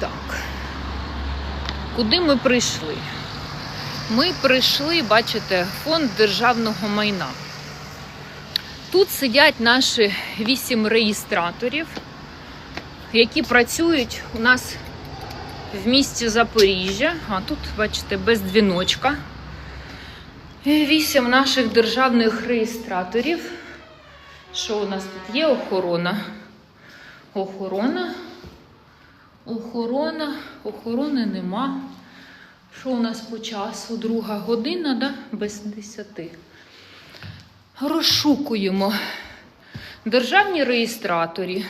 Так. Куди ми прийшли? Ми прийшли, бачите, фонд державного майна. Тут сидять наші вісім реєстраторів, які працюють у нас в місті Запоріжжя. А тут, бачите, без дзвіночка. Вісім наших державних реєстраторів. Що у нас тут є? Охорона. Охорона. Охорона. Охорони нема. Що у нас по часу? Друга година, да? без десяти. Розшукуємо державні реєстраторі,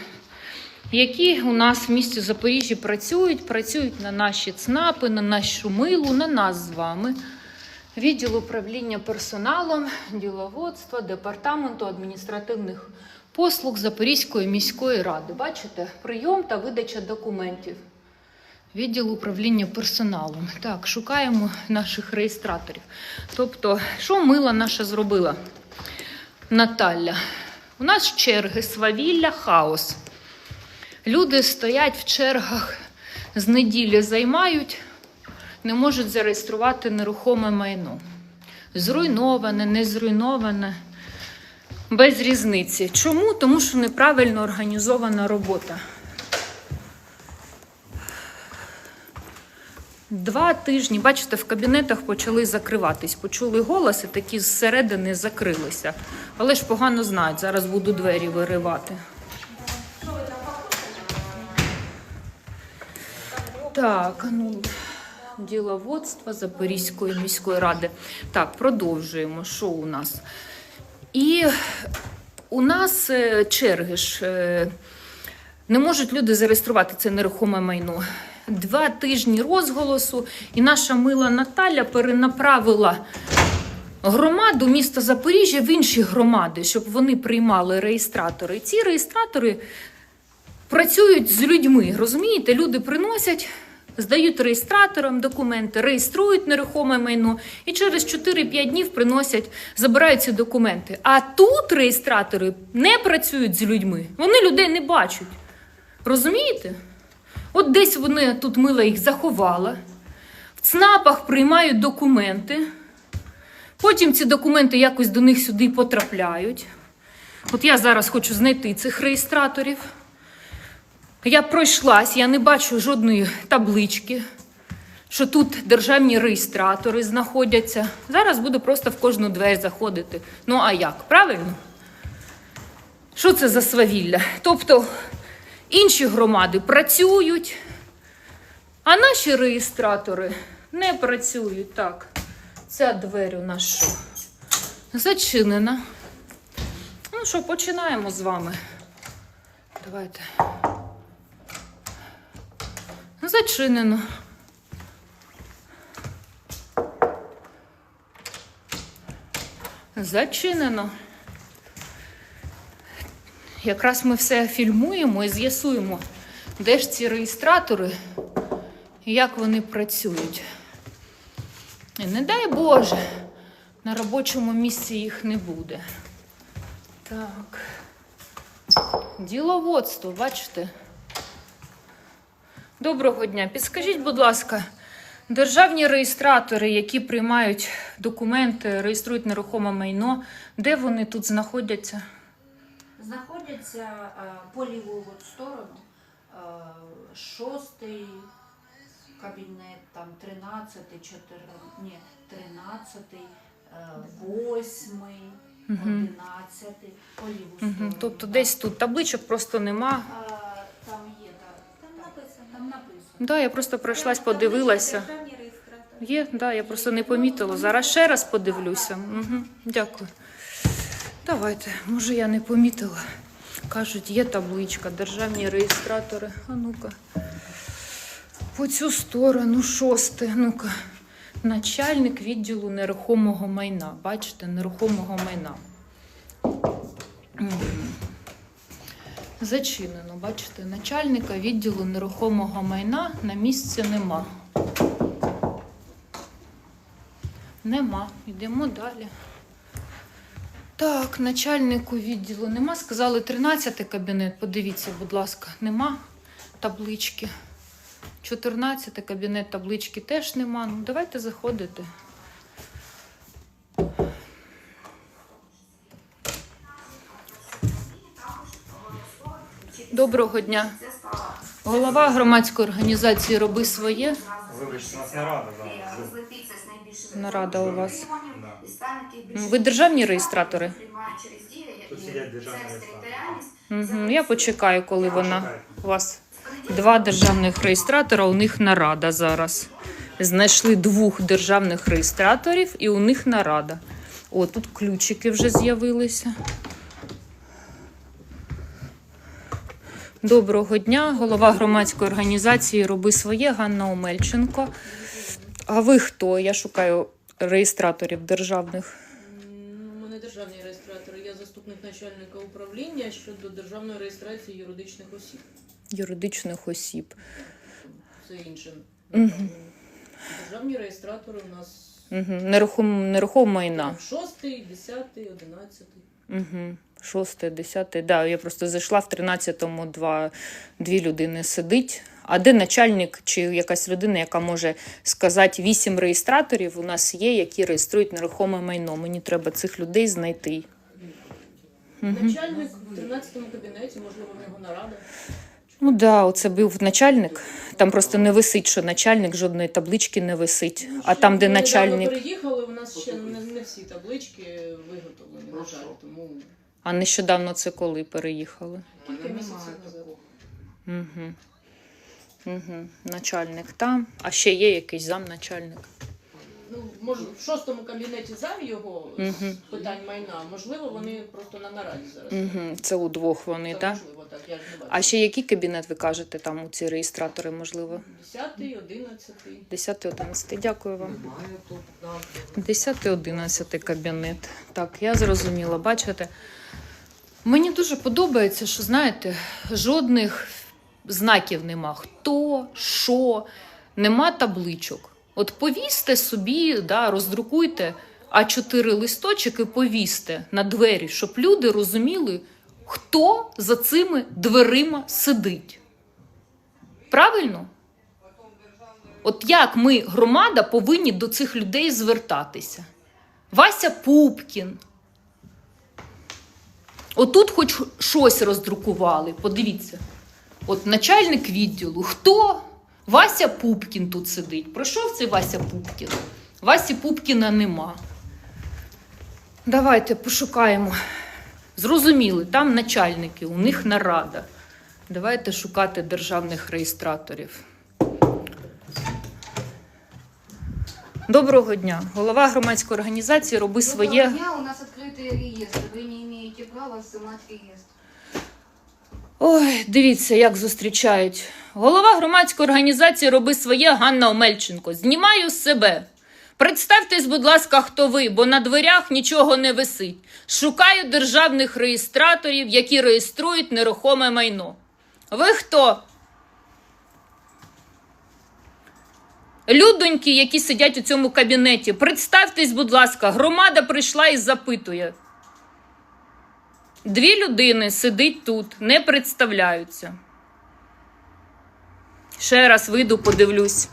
які у нас в місті Запоріжжі працюють, працюють на наші ЦНАПи, на нашу милу, на нас з вами. Відділ управління персоналом, діловодства, департаменту адміністративних послуг Запорізької міської ради. Бачите, прийом та видача документів. Відділ управління персоналом. Так, шукаємо наших реєстраторів. Тобто, що мила наша зробила? Наталя. У нас черги, свавілля, хаос. Люди стоять в чергах з неділі займають, не можуть зареєструвати нерухоме майно. Зруйноване, не зруйноване, без різниці. Чому? Тому що неправильно організована робота. Два тижні, бачите, в кабінетах почали закриватись. Почули голос і такі зсередини закрилися. Але ж погано знають, зараз буду двері виривати. Так, ну, діловодство Запорізької міської ради. Так, продовжуємо. Що у нас? І у нас е, черги ж. е, Не можуть люди зареєструвати це нерухоме майно. Два тижні розголосу, і наша мила Наталя перенаправила громаду міста Запоріжжя в інші громади, щоб вони приймали реєстратори. Ці реєстратори працюють з людьми. Розумієте, люди приносять, здають реєстраторам документи, реєструють нерухоме майно і через 4-5 днів приносять, забирають ці документи. А тут реєстратори не працюють з людьми. Вони людей не бачать. Розумієте? От десь вони тут мила їх заховала, в ЦНАПах приймають документи. Потім ці документи якось до них сюди потрапляють. От я зараз хочу знайти цих реєстраторів. Я пройшлась, я не бачу жодної таблички, що тут державні реєстратори знаходяться. Зараз буду просто в кожну двері заходити. Ну а як? Правильно? Що це за свавілля? Тобто інші громади працюють, а наші реєстратори не працюють. Так, ця двері у нас що? Зачинена. Ну що, починаємо з вами. Давайте. Зачинено. Зачинено. Якраз ми все фільмуємо і з'ясуємо, де ж ці реєстратори і як вони працюють. І не дай Боже, на робочому місці їх не буде. Так. Діловодство, бачите? Доброго дня. Підскажіть, будь ласка, державні реєстратори, які приймають документи, реєструють нерухоме майно, де вони тут знаходяться? Знаходяться е, по ліву от сторону е, шостий кабінет, там тринадцятий, чотири, ні, тринадцятий, е, восьмий, одинадцятий, по ліву сторону. Тобто десь тут табличок просто нема. Е, Там є. Там написано. Да, я просто пройшлась, подивилася. Є, да, я просто не помітила. Зараз ще раз подивлюся. Угу, дякую. Давайте, може я не помітила. Кажуть, є табличка, державні реєстратори. А ну-ка. По цю сторону, шосте. Ну-ка. Начальник відділу нерухомого майна. Бачите, нерухомого майна. Зачинено, бачите, начальника відділу нерухомого майна на місці нема. Нема. Йдемо далі. Так, начальнику відділу нема. Сказали 13 кабінет. Подивіться, будь ласка, нема таблички. 14 кабінет таблички теж нема. Ну, давайте заходити. Доброго дня. Голова громадської організації Роби своє. Вибачте, у нас нарада у вас. Да. Ви державні реєстратори? Тут сидять державні реєстратори. Угу. Я почекаю, коли вона у вас два державних реєстратора. У них нарада зараз. Знайшли двох державних реєстраторів, і у них нарада. О, тут ключики вже з'явилися. Доброго дня, голова громадської організації Роби своє Ганна Омельченко. А ви хто? Я шукаю реєстраторів державних. М, У мене державний реєстратор. Я заступник начальника управління щодо державної реєстрації юридичних осіб. юридичних осіб. Це інше. Державні реєстратори у нас Угу. Нерухом, майна. шостий, десятий, одинадцятий. Угу. Шосте, десяте. Да, я просто зайшла в 13-му, два, дві людини сидить. А де начальник чи якась людина, яка може сказати вісім реєстраторів у нас є, які реєструють нерухоме майно. Мені треба цих людей знайти. Начальник в 13-му кабінеті, можливо, в нього нарада. Ну да, оце був начальник. Там просто не висить, що начальник, жодної таблички не висить. А там, де Ми недавно начальник. переїхали, у нас ще не, не всі таблички виготовлені, на жаль. Тому А нещодавно це коли переїхали? кілька місяців назад. Угу. Угу. Начальник там. А ще є якийсь замначальник. Ну, може, в шостому кабінеті зам його з Мгм. питань майна. Можливо, вони просто на нараді зараз. Угу. Це удвох вони, Це так? можливо, так, я ж не бачу. А ще який кабінет ви кажете там у ці реєстратори, можливо? Десятий, одинадцятий. 10-11. Дякую вам. 10-11 кабінет. Так, я зрозуміла. Бачите? Мені дуже подобається, що знаєте, жодних знаків нема. Хто, що, нема табличок. От повісьте собі, да, роздрукуйте А4 листочок і повісьте на двері, щоб люди розуміли, хто за цими дверима сидить. Правильно? От як ми, громада, повинні до цих людей звертатися? Вася Пупкін. Отут хоч щось роздрукували. Подивіться. От начальник відділу. Хто? Вася Пупкін тут сидить. Пройшов цей Вася Пупкін. Васі Пупкіна нема. Давайте пошукаємо. Зрозуміли, там начальники, у них нарада. Давайте шукати державних реєстраторів. Доброго дня. Голова громадської організації роби своє. Доброго дня, у нас открытый реестр. Вы не имеете права ссылать реестр. Ой, дивіться, як зустрічають. Голова громадської організації роби своє Ганна Омельченко. Знімаю з себе. Представтесь, будь ласка, хто ви, бо на дверях нічого не висить. Шукаю державних реєстраторів, які реєструють нерухоме майно. Ви хто? Людоньки, які сидять у цьому кабінеті, представтесь, будь ласка, громада прийшла і запитує. Дві людини сидить тут, не представляються. Ще раз вийду, подивлюсь.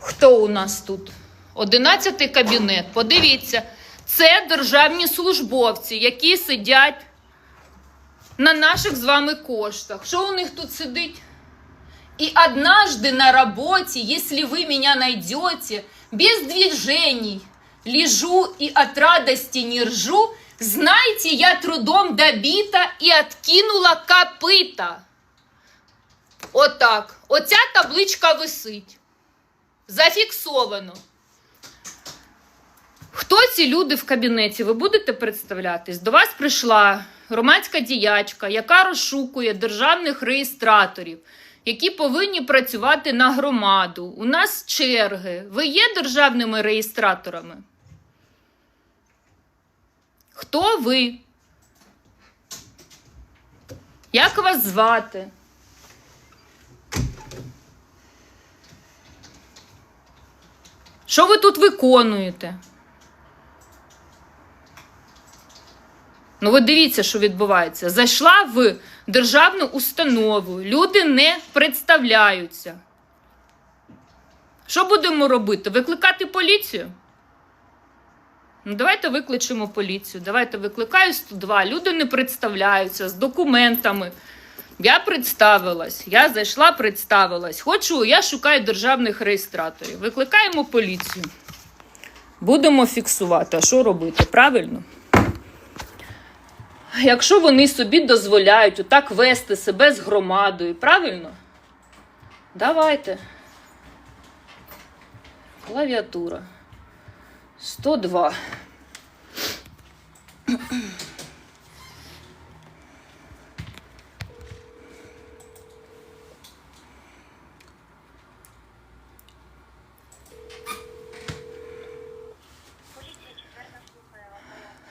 Хто у нас тут? Одинадцятий кабінет. Подивіться, це державні службовці, які сидять на наших з вами коштах. Що у них тут сидить? И однажды на работе, если вы меня найдете, без движений, лежу и от радости не ржу, знайте, я трудом добита и откинула копыта. Отак. Оця табличка висить. Зафіксовано. Хто ці люди в кабінеті? Ви будете представлятись? До вас прийшла громадська діячка, яка розшукує державних реєстраторів, які повинні працювати на громаду. У нас черги. Ви є державними реєстраторами? Хто ви? Як вас звати? Що ви тут виконуєте? Ну, ви дивіться, що відбувається. Зайшла в державну установу, люди не представляються. Що будемо робити? Викликати поліцію? Ну, давайте викличемо поліцію. Давайте викликаю 102. Люди не представляються з документами. Я представилась, я зайшла, представилась. Хочу, я шукаю державних реєстраторів. Викликаємо поліцію. Будемо фіксувати. А що робити? Правильно? Якщо вони собі дозволяють отак вести себе з громадою, правильно? Давайте. Клавіатура. 102.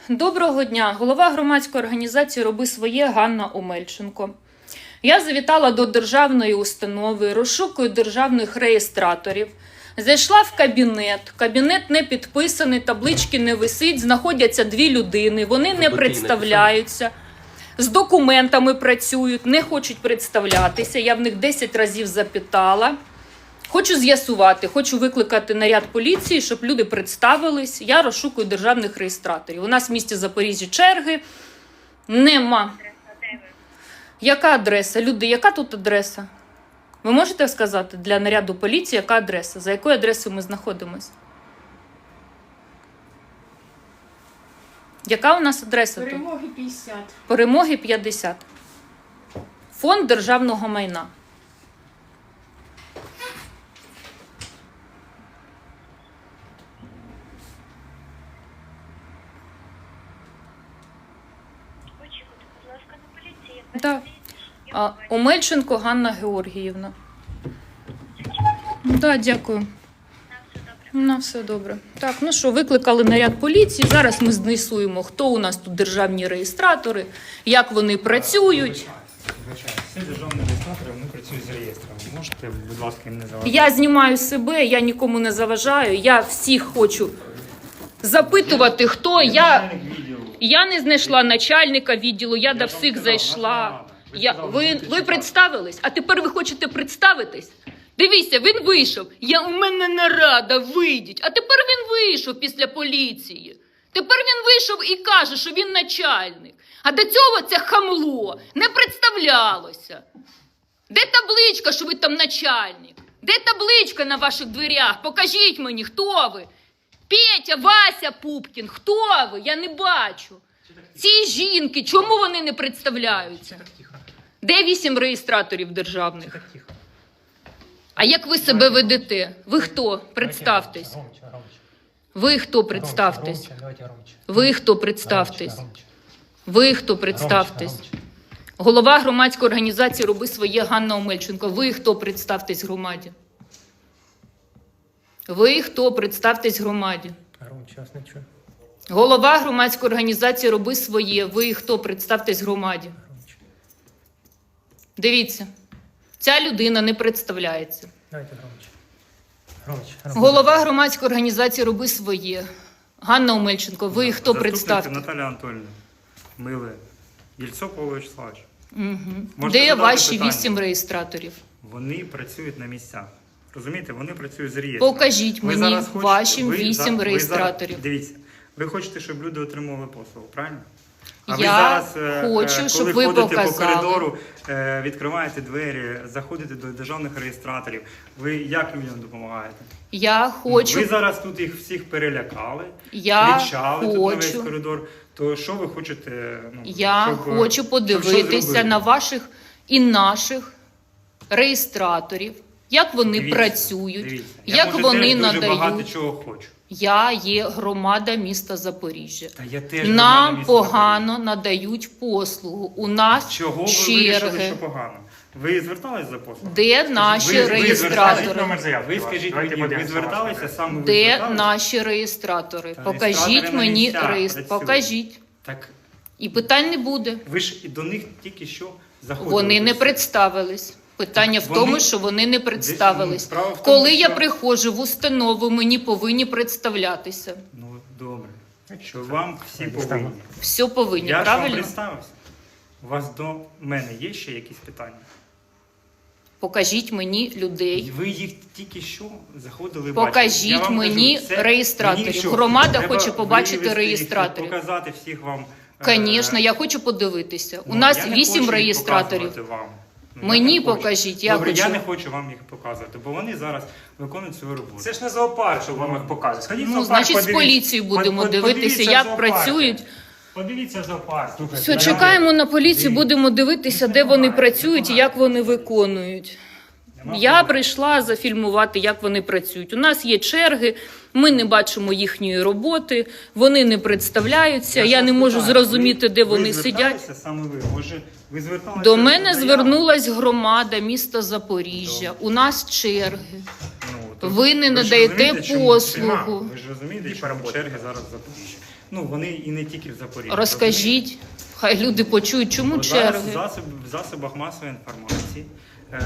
Доброго дня, голова громадської організації Роби своє Ганна Омельченко. Я завітала до державної установи, розшукую державних реєстраторів. Зайшла в кабінет. Кабінет не підписаний, таблички не висить. Знаходяться дві людини. Вони не представляються. З документами працюють, не хочуть представлятися. Я в них 10 разів запитала. Хочу з'ясувати, хочу викликати наряд поліції, щоб люди представились. Я розшукую державних реєстраторів. У нас в місті Запоріжжя черги нема. Яка адреса? Люди, яка тут адреса? Ви можете сказати для наряду поліції, яка адреса? За якою адресою ми знаходимося? Яка у нас адреса? Перемоги 50. Перемоги 50. Фонд державного майна. Очікуйте, будь ласка, на поліції. Да. А, Омельченко Ганна Георгіївна. Да, дякую. На все добре. Так, ну що, викликали наряд поліції. Зараз ми знесуємо, хто у нас тут державні реєстратори, як вони працюють. Звичайно, всі державні реєстратори вони працюють з реєстрами. Можете, будь ласка, не заважати. Я знімаю себе, я нікому не заважаю. Я всіх хочу запитувати, хто я. Я не знайшла начальника відділу, я до всіх зайшла. Я, ви, ви представились, а тепер ви хочете представитись? Дивіться, він вийшов. Я у мене нарада, вийдіть. А тепер він вийшов після поліції. Тепер він вийшов і каже, що він начальник. А до цього це хамло не представлялося. Де табличка, що ви там начальник? Де табличка на ваших дверях? Покажіть мені, хто ви? Петя, Вася Пупкін, хто ви? Я не бачу. Ці жінки, чому вони не представляються? Де вісім реєстраторів державних? А як ви себе ведете? Ви хто? Представтесь. Ви хто? Представтесь. Ви хто? Представтесь. Ви хто? Представтесь. Голова громадської організації Роби своє Ганна Омельченко. Ви хто? Представтесь громаді. Ви хто? Представтесь громаді. Голова громадської організації Роби своє. Ви хто? Представтесь громаді. Дивіться, ця людина не представляється. Давайте Ромче. Ромче, Ромче. Голова громадської організації Роби своє. Ганна Омельченко, ви хто Заступник представте? Наталя Анатольевна. Миле. Єльцо Павло Вячеславович. Угу. Можете Де задати ваші питання? вісім реєстраторів? Вони працюють на місцях. Розумієте, вони працюють з реєстром. Покажіть Ви мені зараз хочете- ваші ви вісім за- ви зараз- реєстраторів. Дивіться, ви хочете, щоб люди отримували послугу, правильно? А Я ви зараз, е, хочу, е, коли щоб ви ходите показали. по коридору, е, відкриваєте двері, заходите до державних реєстраторів. Ви як людям допомагаєте? Я хочу, Ви зараз тут їх всіх перелякали, я кричали тут на весь хочу, коридор. То що ви хочете? Ну, я щоб, е, хочу щоб що подивитися зробили? на ваших і наших реєстраторів, як вони Дивіться, працюють, дивіться. Як може, вони дуже багато чого хочу. Я є громада міста Запоріжжя. Та я теж Нам місце погано надають послугу. У нас Запоріжжя. Чого ви вирішили, що погано? Ви звертались за послугою? Де наші ви- ви реєстратори? Заявки Ви скажіть мені, ви зверталися саме ви Де звертались? наші реєстратори? Та Покажіть мені реєстр. Покажіть. Так І питань не буде. ви ж і до них тільки що заходили. Вони не представились. Питання в Вони- тому, що вони не представились. Справа тому, Коли я що- приходжу в установу, мені повинні представлятися. Ну добре. що вам всі повинні. Все повинні, Я ж вам представився. У вас до мене є ще якісь питання? Покажіть мені людей. Ви їх тільки що заходили Покажіть бачити. Мені кажу, реєстраторів. мені що, Громада треба хоче побачити вивести їх, реєстраторів. Показати всіх вам. е, Звісно, я хочу подивитися. У ну, нас вісім реєстраторів. Вам. Ну, я Мені не хочу. покажіть, я Добре, хочу. я не хочу вам їх показувати, бо вони зараз виконують свою роботу. Це ж не зоопарк, щоб вам їх показувати. Сходіть в Ну, зоопарк, значить, з подивіться. поліцією будемо Под- под- дивитися, подивіться як зоопарк. працюють. Подивіться зоопарк. Слухайте, Все, чекаємо на поліцію, будемо дивитися, де вони працюють і як вони виконують. Я прийшла зафільмувати, як вони працюють. У нас є черги, ми не бачимо їхньої роботи, вони не представляються. Я, ж не можу питаю, зрозуміти, ви- де ви вони зверталися сидять. Саме ви. Може, ви зверталися До мене звернулась громада міста Запоріжжя. У нас черги. Ну, то Ви не ж надаєте послугу. Ви ж розумієте, чому черги зараз в Запоріжжі. Ну, вони і не тільки в Запоріжжі. Розкажіть, хай люди почують, чому Бо черги. в, засоб, в засобах масової інформації, е,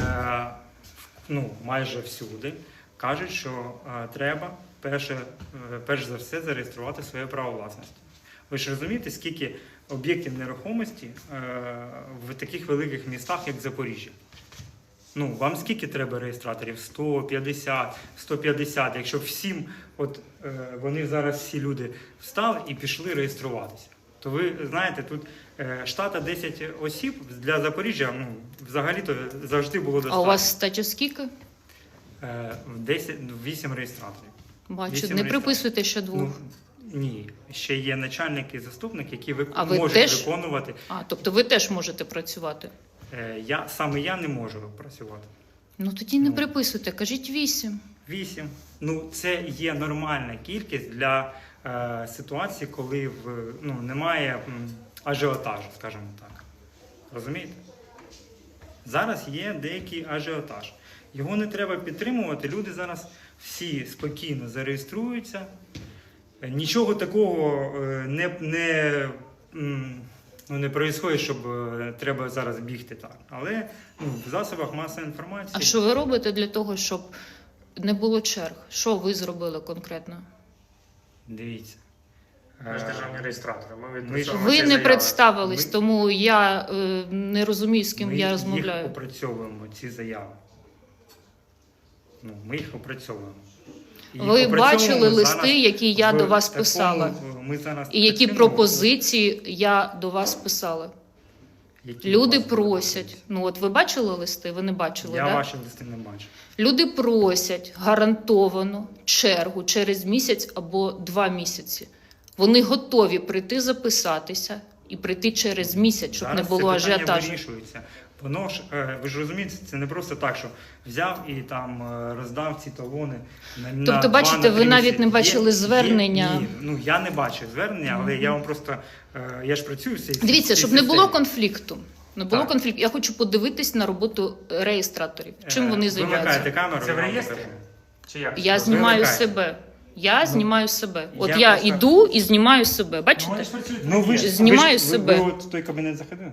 ну, майже всюди, кажуть, що е, треба перше, е, перш за все зареєструвати своє право власності. Ви ж розумієте, скільки об'єктів нерухомості е, в таких великих містах, як Запоріжжя? Ну, вам скільки треба реєстраторів? 100, 50, 150. Якщо всім, от вони зараз всі люди встали і пішли реєструватися. То ви знаєте, тут е, штата 10 осіб для Запоріжжя, ну, взагалі-то завжди було А у вас стаття скільки? Е, в 10, 8 реєстраторів. Бачу, не приписуйте ще Ну, двох. ні, ще є начальник і заступник, які ви, А ви можуть теж? виконувати. А, тобто ви теж можете працювати. Е, я, саме я не можу працювати. Ну тоді не Ну. приписуйте, кажіть вісім. 8. Ну, це є нормальна кількість для е, ситуації, коли в, ну, немає ажіотажу, скажімо так. Розумієте? Зараз є деякий ажіотаж. Його не треба підтримувати. Люди зараз всі спокійно зареєструються. Е, Нічого такого е, не, не, ну, не происходить, щоб е, треба зараз бігти так. Але ну, в засобах масової інформації. А що ви робите для того, щоб не було черг? Що ви зробили конкретно? Дивіться. Ми ж Е, державні реєстратори. Ми Ми ж- Ви ці не заяви. представились, Ми- тому я е, не розумію, з ким ми я їх розмовляю. опрацьовуємо, ці заяви. Ну, ми їх опрацьовуємо. І Ви опрацьовуємо бачили зараз листи, які я в до вас такому, писала, Ми зараз і які працюємо, пропозиції я до вас писала. Які Люди просять. Ну от ви бачили листи? Ви не бачили, Я да? ваші листи не бачу. Люди просять гарантовано чергу через місяць або два місяці. Вони готові прийти записатися і прийти через місяць, щоб Зараз не було це питання ажіотажу. вирішується. Воно ж, е, ви ж розумієте, це не просто так, що взяв і там е, роздав ці талони. На, Тобто, два, бачите, на ви навіть не бачили Є- звернення. Є, ні, ну я не бачив звернення, але я вам просто е, я ж працюю в цій Дивіться, в цій щоб не було конфлікту. Не було Так. конфлікту. Я хочу подивитись на роботу реєстраторів. Чим Е, вони Вимикаєте займаються. камеру. Це в реєстрі? Чи як? Я знімаю Вимикаєте. себе. Я знімаю себе. От я я, просто- іду і знімаю себе. Ну, Бачите? Ну ви в ж. Знімаю ви ж- ви- себе. Ви, от той кабінет заходили?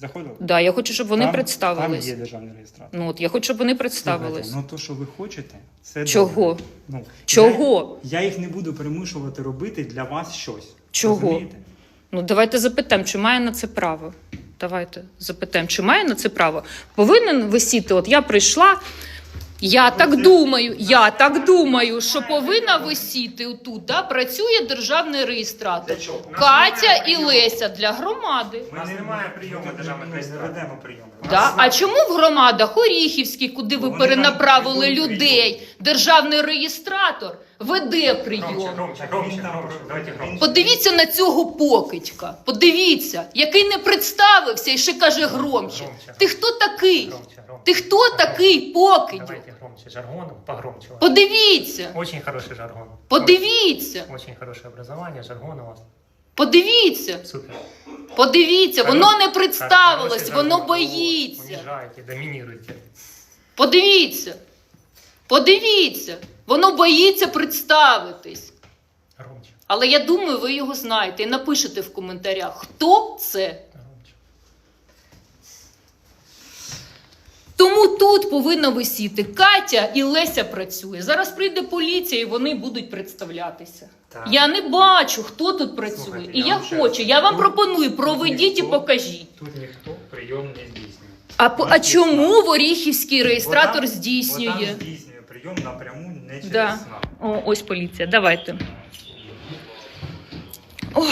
Заходили? Да, я хочу, щоб вони Там- представились. Там є державний реєстратор. Ну от я хочу, щоб вони представились. Слухайте, Ну то, що ви хочете, це Чого? добре. Ну, Чого? Я, я їх не буду примушувати робити для вас щось. Чого? Розумієте? Ну давайте запитаємо, чи має на це право. Давайте запитаємо, чи має на це право. Повинен висіти. От я прийшла. Я так думаю, я так думаю, що повинна висіти тут. Да? Працює державний реєстратор. Для чого? У нас Катя немає і прийому. Леся для громади. У нас немає прийому державних Ми не реєстраторів. ведемо прийоми. Да? А чому в громадах Оріхівській, куди ви Вони перенаправили людей, державний реєстратор веде прийом? громче, громче, громче. Давайте громче. Подивіться на цього покидька. Подивіться, який не представився і ще каже громче. Ти хто такий? Громче, громче. Ти хто такий покидьок? Давайте громче, жаргоном, погромче. Подивіться, Очень хороший жаргон. подивіться, Очень хорошее образование, жаргон у вас. подивіться, Супер. подивіться. Воно не представилось, воно боїться. Унижаете, доминируете. Подивіться, подивіться. Воно боїться представитись. Але я думаю, ви його знаєте і напишете в коментарях, хто це. Тому Отут повинна висіти Катя і Леся працює. Зараз прийде поліція і вони будуть представлятися. Так. Я не бачу, хто тут працює. Слухайте, і я я хочу, раз- я вам тут- пропоную, тут проведіть і покажіть. Тут ніхто прийом не здійснює. А, а чому в Оріхівський реєстратор Бо там- здійснює? Прийом напряму не через Да. СНАП. О, ось поліція, давайте. Ой.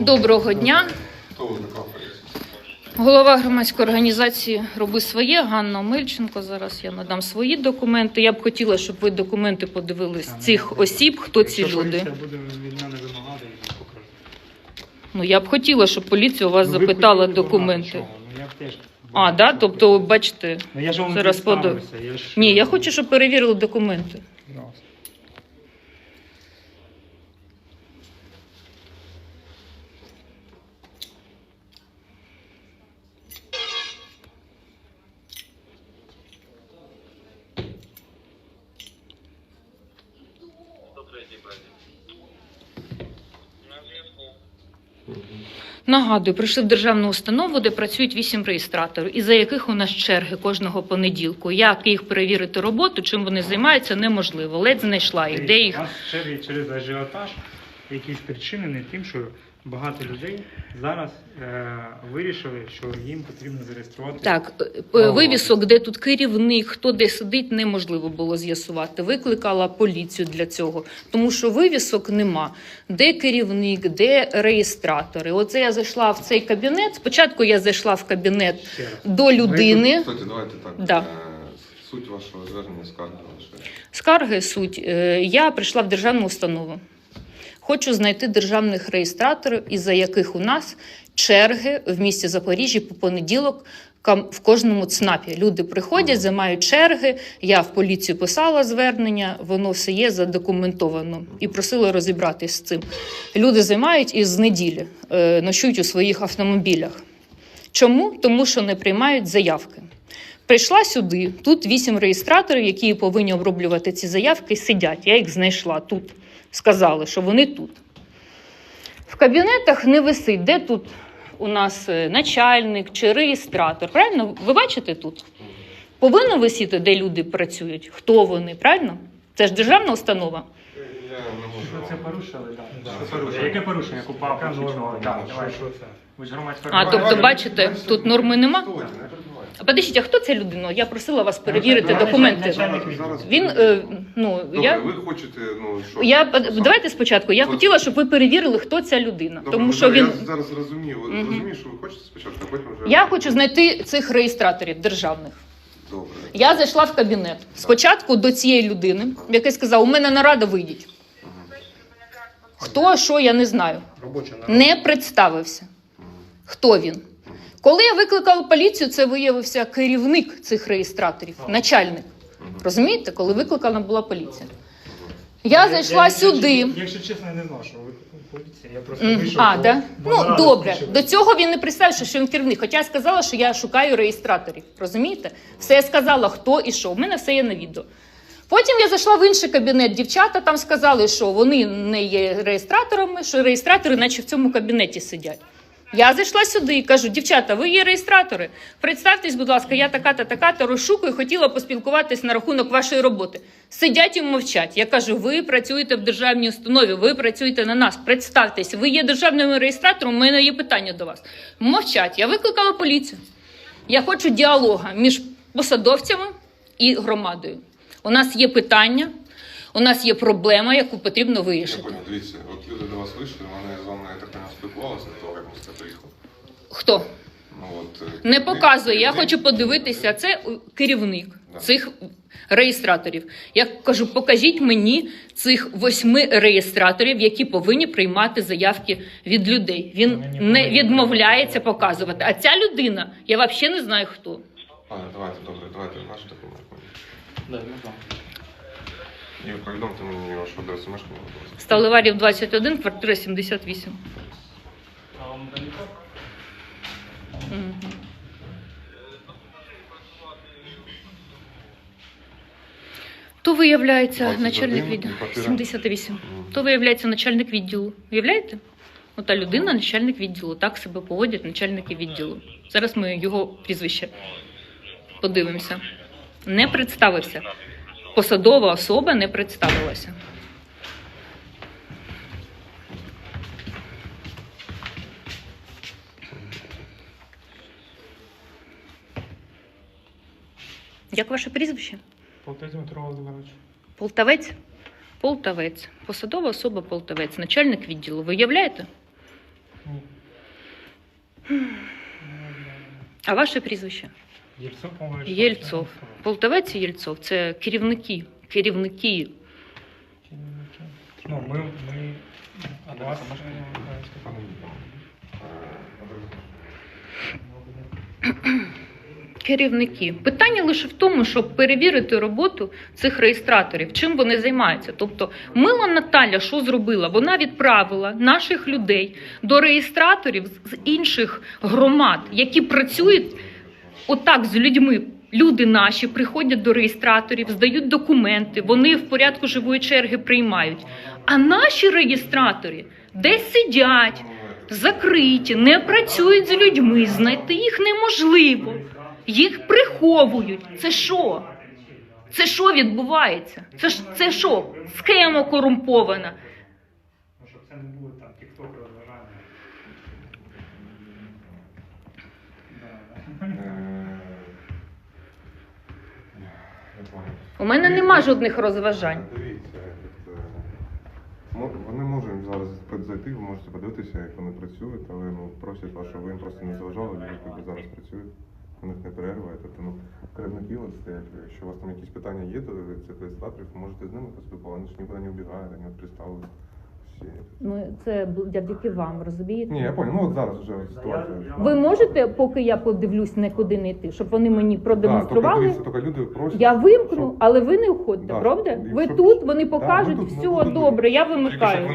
Доброго дня. Голова громадської організації Роби своє Ганна Омельченко. Зараз я надам свої документи. Я б хотіла, щоб ви документи подивились цих осіб, хто ці люди. буде від мене вимагати, я покажу. Ну я б хотіла, щоб поліція у вас Ну, ви запитала хотіли документи. Ну, я б теж А, да? Тобто, бачите, Ну, я ж вам зараз представився, я ж- ні, я хочу, щоб перевірили документи. Ну, Нагадую, прийшли в державну установу, де працюють вісім реєстраторів, і за яких у нас черги кожного понеділку. Як їх перевірити роботу, чим вони займаються, неможливо. Ледь знайшла їх. Де їх У нас черги через ажіотаж якісь причинені тим, що багато людей зараз е, вирішили, що їм потрібно зареєструвати. Так, е, е, вивісок, де тут керівник, хто де сидить, неможливо було з'ясувати. Викликала поліцію для цього, тому що вивісок нема. Де керівник, де реєстратори? Оце я зайшла в цей кабінет. Спочатку я зайшла в кабінет до людини. Кстати, давайте так. Да. е, Суть вашого звернення скарги лише. Скарги суть. Я прийшла в державну установу. Хочу знайти державних реєстраторів, із-за яких у нас черги в місті Запоріжжі по понеділок в кожному ЦНАПі. Люди приходять, займають черги. Я в поліцію писала звернення, воно все є задокументовано і просила розібратись з цим. Люди займають із неділі, е, ночують у своїх автомобілях. Чому? Тому що не приймають заявки. Прийшла сюди, тут вісім реєстраторів, які повинні оброблювати ці заявки, сидять. Я їх знайшла тут. Сказали, що вони тут. В кабінетах не висить, де тут у нас е, начальник чи реєстратор. Правильно? Ви бачите тут? Повинно висіти, де люди працюють, хто вони, правильно? Це ж державна установа. Що це порушили, так. Да, Що порушили? Яке порушення? Купа Так, що- давай. це? Ви ж громадська А, тобто, бачите, тут норми нема? Стойте. А хто ця людина? Я просила вас перевірити Начальник- документи. начальник Він, е, ну, Добре, я. ви хочете, ну що? Я давайте спочатку. Я От- хотіла, щоб ви перевірили, хто ця людина, Добре, тому що він. Я зараз розумію. Ви Мгм. розумію, що ви хочете спочатку, а потім вже... Я хочу знайти цих реєстраторів державних. Добре. Я зайшла в кабінет. Спочатку до цієї людини, який сказав: у мене нарада вийдіть. Хто, що, я не знаю. Робоча Не представився. Хто він? Коли я викликала поліцію, це виявився керівник цих реєстраторів, начальник. Розумієте, коли викликана була поліція. Я зайшла сюди. Якщо чесно, я не знав, що ви поліція. Я просто Мгм. вийшов. А, бо- да? бо Ну добре. включила. До цього він не представився, що він керівник. Хоча я сказала, що я шукаю реєстраторів. Розумієте? Все я сказала, хто і що. У мене все є на відео. Потім я зайшла в інший кабінет. Дівчата там сказали, що вони не є реєстраторами, що реєстратори, наче в цьому кабінеті сидять. Я зайшла сюди і кажу: дівчата, ви є реєстратори. Представтесь, будь ласка, я така-та, така-та розшукую, хотіла поспілкуватись на рахунок вашої роботи. Сидять і мовчать. Я кажу, ви працюєте в державній установі, ви працюєте на нас. Представтесь, ви є державним реєстратором. У мене є питання до вас. Мовчать. Я викликала поліцію. Я хочу діалога між посадовцями і громадою. У нас є питання, у нас є проблема, яку потрібно вирішити. понял, дивіться, от люди до вас вийшли, вони з вами, так не спілкувалися до того, як ви сюди приїхали. Хто? Ну, от, е, Не показує. Я хочу подивитися. Це керівник Да. цих реєстраторів. Я кажу, покажіть мені цих восьми реєстраторів, які повинні приймати заявки від людей. Він не відмовляється показувати. А ця людина, я взагалі не знаю хто. А, давайте, добре, давайте ваші документи. І повідомте мені вашу адресу мешкання, будь ласка. Сталеварів 21, квартира 78. А вам далеко? Мгм. То виявляється 21, начальник відділу. квартира. 78. Мгм. То виявляється начальник відділу. Уявляєте? Ота людина, начальник відділу. Так себе поводять начальники відділу. Зараз ми його прізвище подивимося. Не представився. Посадова особа не представилася. Як ваше прізвище? Полтавець Дмитро Володимирович. Полтавець? Полтавець. Посадова особа Полтавець, начальник відділу. Ви являєте? Ні. А ваше прізвище? Єльцов, по-моєму. Єльцов. Полтавець і Єльцов це керівники. Керівники. Ну, ми, ми вас... Керівники. Питання лише в тому, щоб перевірити роботу цих реєстраторів, чим вони займаються. Тобто, мила Наталя що зробила? Вона відправила наших людей до реєстраторів з інших громад, які працюють отак з людьми. Люди наші приходять до реєстраторів, здають документи, вони в порядку живої черги приймають. А наші реєстратори десь сидять, закриті, не працюють з людьми, знайти їх неможливо. Їх приховують. Це що? Це що відбувається? Це ж це що? Схема корумпована. Щоб це не було там тік-ток розважання. Да, да. Е, я понял. У мене нема жодних розважань. Дивіться, як, е, мо- вони можуть зараз зайти, ви можете подивитися, як вони працюють, але ну, просять вас, щоб ви їм просто не заважали, люди які зараз працюють, у них не перерва. Тобто, ну, керівники от стоять, якщо у вас там якісь питання є, то ви цих реєстраторів можете з ними поспілкуватися, вони ж нікуди не вбігають, вони от представили Ну це завдяки вам, розумієте? Ні, я понял, ну от зараз вже ситуація. Ви можете, поки я подивлюсь, не куди не йти, щоб вони мені Так, продемонстрували? тільки, дивіться, тільки люди просять. Я вимкну, щоб- але ви не уходьте, Да, правда? Ви тут, вони Да, покажуть, ми тут, ми все тут. добре, я Тільки щоб вимикаю.